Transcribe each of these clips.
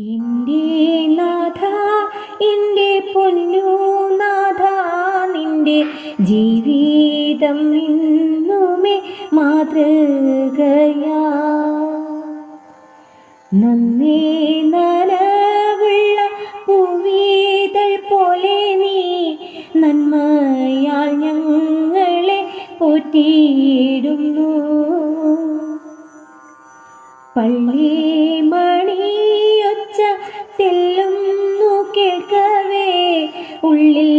എന്റെ നാഥ എന്റെ പൊന്നു നാഥ നിന്റെ ജീവിതം ഇന്നുമേ മാതൃകയാ. നന്നേ നനവുള്ള പൂവീതൾ പോലെ നീ നന്മയാൽ ഞങ്ങളെ പോറ്റിയിടുന്നു. പള്ളി മണിയൊച്ച ഉള്ളിൽ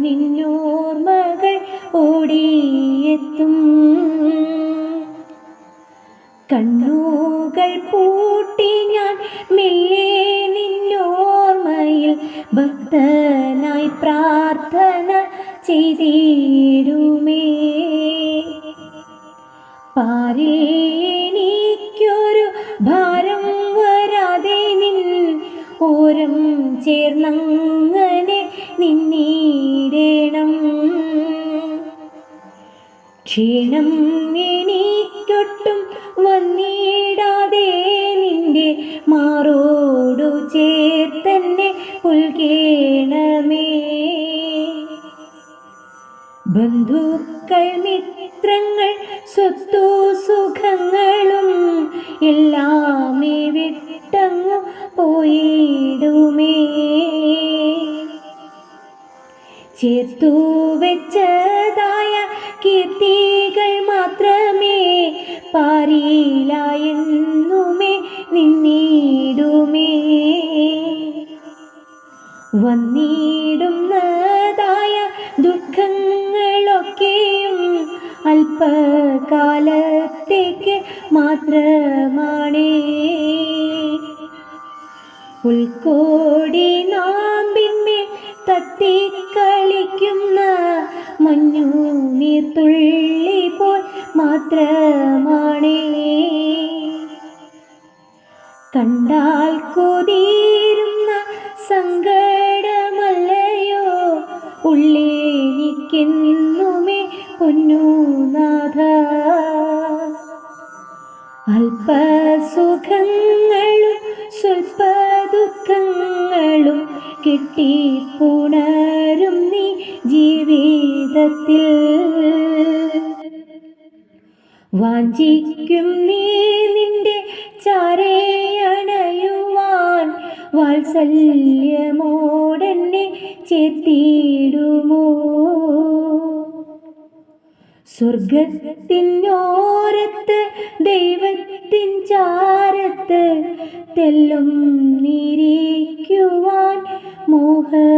നിന്നോർമകൾ ഓടിയെത്തും. കണ്ണുകൾ പൂട്ടി ഞാൻ മെല്ലെ നിന്നോർമയിൽ ഭക്തനായി പ്രാർത്ഥന ചെയ്തിടുമേ പാരിൽ എനിക്കൊരു ഭാരം വരാതെ നിൻ ഓരം ചേർന്നങ്ങനെ ക്ഷീണം എനിക്കൊട്ടും വന്നിടാതെ നിന്റെ മാറോടു ചേർത്തന്നെ പുൽകേണമേ. ബന്ധുക്കൾ മിത്രങ്ങൾ സ്വത്തു സുഖങ്ങളും എല്ലാമേ വിട്ടങ്ങ് പോയിടുമേ. ചേർത്തു വെച്ചതായ കീർത്തികൾ മാത്രമേ പാരിയില എന്നുമേ നിന്നീടുമേ. വന്നിടുന്നതായ ദുഃഖങ്ങളൊക്കെയും അല്പകാലത്തേക്ക് മാത്രമാണേ. ഉൾക്കോടി നാമ്പിന്മേൽ നീർത്തുള്ളി പോൽ മാത്രമാണേ കണ്ടാൽ കൊതിരുന്ന സങ്കടമല്ലയോ? ഉള്ളേനിക്കെന്നുമേ പൊന്നുനാഥ അല്പസുഖങ്ങളും സ്വൽപ്പ ദുഃഖങ്ങളും കിട്ടിപ്പുണരും നീ ജീവിതത്തിൽ. വാഞ്ചിക്കും നീ നിന്റെ ചാരയണയുവാൻ വാത്സല്യമോടെന്നെ ചേർത്തിടുമോ സ്വർഗത്തിനോരത്ത് ദൈവത്തിൻ ചാരത്ത് തെല്ലും നിരീക്കുവാൻ മോഹമാണേ